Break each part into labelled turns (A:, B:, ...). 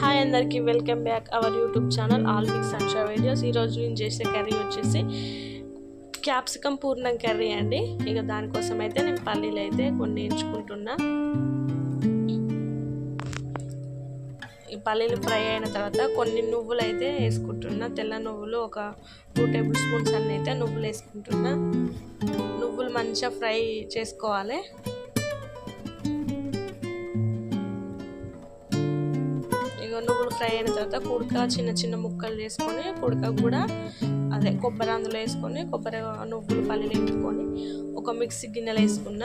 A: Hi అందరికీ welcome back. Our YouTube channel all mix సంషా videos ఈరోజు నేను చేసే కర్రీ వచ్చేసి క్యాప్సికమ్ పూర్ణం కర్రీ అండి. ఇక దానికోసం అయితే నేను పల్లీలు అయితే కొన్ని ఎంచుకుంటున్నా. ఈ పల్లీలు ఫ్రై అయిన తర్వాత కొన్ని నువ్వులు అయితే వేసుకుంటున్నా. తెల్ల నువ్వులు ఒక టూ టేబుల్ స్పూన్స్ అన్నీ అయితే నువ్వులు వేసుకుంటున్నా. నువ్వులు మంచిగా ఫ్రై చేసుకోవాలి. నువ్వులు ఫ్రై అయిన తర్వాత కుడక చిన్న చిన్న ముక్కలు చేసుకొని కుడక కూడా అదే కొబ్బరి అందులో వేసుకొని కొబ్బరి నువ్వులు పల్లీలు వేసుకొని ఒక మిక్సీ గిన్నెలు వేసుకున్న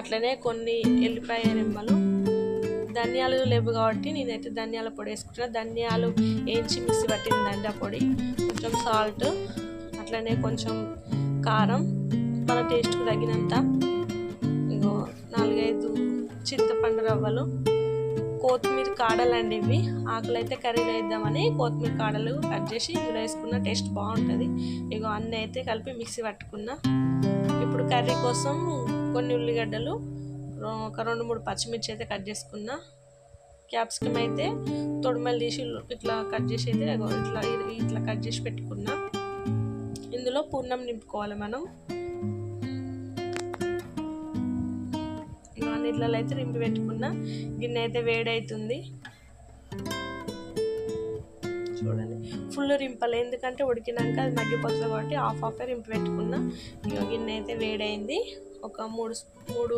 A: అట్లనే కొన్ని ఎల్లిపాయ రెమ్మలు ధనియాలు లేవు కాబట్టి నేనైతే ధనియాల పొడి వేసుకుంటున్నా. ధనియాలు వేయించి మిక్సీ పట్టిందండి ఆ పొడి. కొంచెం సాల్ట్ అట్లనే కొంచెం కారం మన టేస్ట్కి తగినంత. ఇంకో నాలుగైదు చింతపండు రవ్వలు. కొత్తిమీర కాడలు అండి ఇవి. ఆకులు అయితే వేద్దామని కొత్తిమీర కాడలు కట్ చేసి ఇందులో వేసుకున్న టేస్ట్ బాగుంటుంది. ఇగో అన్నీ అయితే కలిపి మిక్సీ పట్టుకున్నా. ఇప్పుడు కర్రీ కోసం కొన్ని ఉల్లిగడ్డలు ఒక రెండు మూడు పచ్చిమిర్చి అయితే కట్ చేసుకున్నా. క్యాప్సికమ్ అయితే తొడిమలు తీసి ఇట్లా కట్ చేసి అయితే ఇట్లా ఇట్లా కట్ చేసి పెట్టుకున్నా. ఇందులో పూర్ణం నింపుకోవాలి మనం. నీళ్ళలో అయితే నింపి పెట్టుకున్న. గిన్నె అయితే వేడవుతుంది చూడండి. ఫుల్ రింపలు. ఎందుకంటే ఉడికినాక అది మగ్గిపోతుంది కాబట్టి హాఫ్ హాఫ్ రింపి పెట్టుకున్న. గిన్నె అయితే వేడైంది. ఒక మూడు మూడు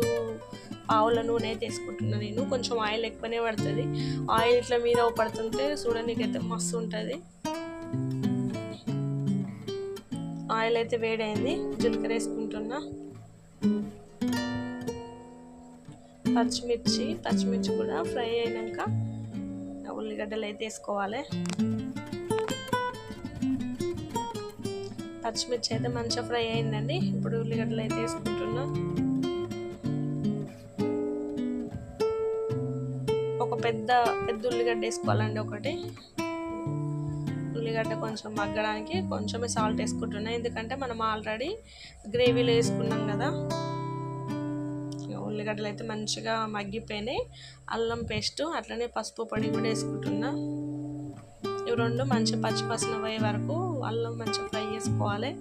A: పావుల నూనె అయితే వేసుకుంటున్నాను నేను. కొంచెం ఆయిల్ ఎక్కువనే పడుతుంది. ఆయిల్ ఇట్లా మీద పడుతుంటే చూడడానికి అయితే మస్తు ఉంటుంది. ఆయిల్ అయితే వేడైంది. జీలకర్ర వేసుకుంటున్నా. పచ్చిమిర్చి పచ్చిమిర్చి కూడా ఫ్రై అయినాక ఉల్లిగడ్డలు అయితే వేసుకోవాలి. పచ్చిమిర్చి అయితే మంచిగా ఫ్రై అయిందండి. ఇప్పుడు ఉల్లిగడ్డలు అయితే వేసుకుంటున్నా. ఒక పెద్ద పెద్ద ఉల్లిగడ్డ వేసుకోవాలండి ఒకటి. ఉల్లిగడ్డ కొంచెం మగ్గడానికి కొంచెమే సాల్ట్ వేసుకుంటున్నా. ఎందుకంటే మనం ఆల్రెడీ గ్రేవీలో వేసుకున్నాం కదా. ఉల్లిగడ్డలు అయితే మంచిగా మగ్గిపోయినాయి. అల్లం పేస్ట్ అట్లనే పసుపు పొడి కూడా వేసుకుంటున్నా. ఇవి రెండు మంచిగా పచ్చిపసన పోయే వరకు అల్లం మంచిగా ఫ్రై చేసుకోవాలి.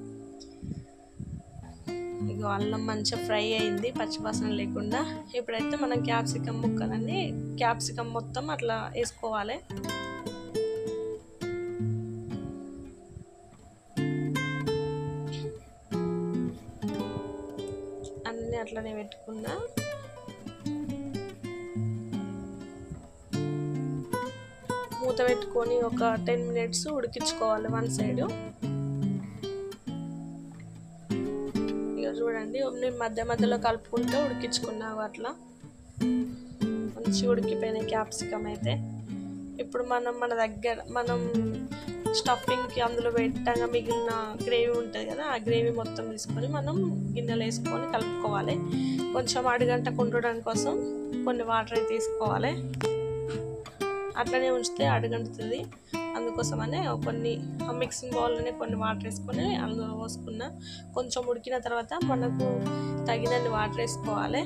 A: ఇగో అల్లం మంచిగా ఫ్రై అయింది పచ్చిపసన లేకుండా. ఇప్పుడైతే మనం క్యాప్సికమ్ ముక్కలన్నీ క్యాప్సికమ్ మొత్తం అట్లా వేసుకోవాలి. అన్నీ అట్లనే పెట్టుకున్నా. మూత పెట్టుకొని ఒక టెన్ మినిట్స్ ఉడికించుకోవాలి వన్ సైడ్. ఇక చూడండి నేను మధ్య మధ్యలో కలుపుకుంటూ ఉడికించుకున్నావు అట్లా. మంచి ఉడికిపోయినాయి క్యాప్సికమ్ అయితే. ఇప్పుడు మనం మన దగ్గర మనం స్టఫింగ్కి అందులో పెట్టగా మిగిలిన గ్రేవీ ఉంటుంది కదా ఆ గ్రేవీ మొత్తం తీసుకొని మనం గిన్నెలు వేసుకొని కలుపుకోవాలి. కొంచెం అడుగంట కుండడం కోసం కొన్ని వాటర్ తీసుకోవాలి. అట్లనే ఉంచితే అడుగంటుతుంది. అందుకోసమనే కొన్ని మిక్సింగ్ బౌల్లోనే కొన్ని వాటర్ వేసుకొని అందులో పోసుకున్న కొంచెం ఉడికిన తర్వాత మనకు తగినన్ని వాటర్ వేసుకోవాలి.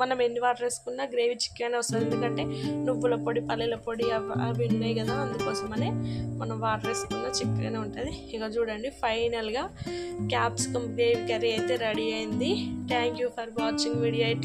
A: మనం ఎన్ని వాటర్ వేసుకున్నా గ్రేవీ చికెన్ వస్తుంది. ఎందుకంటే నువ్వుల పొడి పల్లెల పొడి అవి అవి ఉన్నాయి కదా. అందుకోసమనే మనం వాటర్ వేసుకున్న చికెన్ ఉంటుంది. ఇక చూడండి ఫైనల్గా క్యాప్సికమ్ గ్రేవీ కర్రీ అయితే రెడీ అయింది. Thank you for watching video ఇట్లా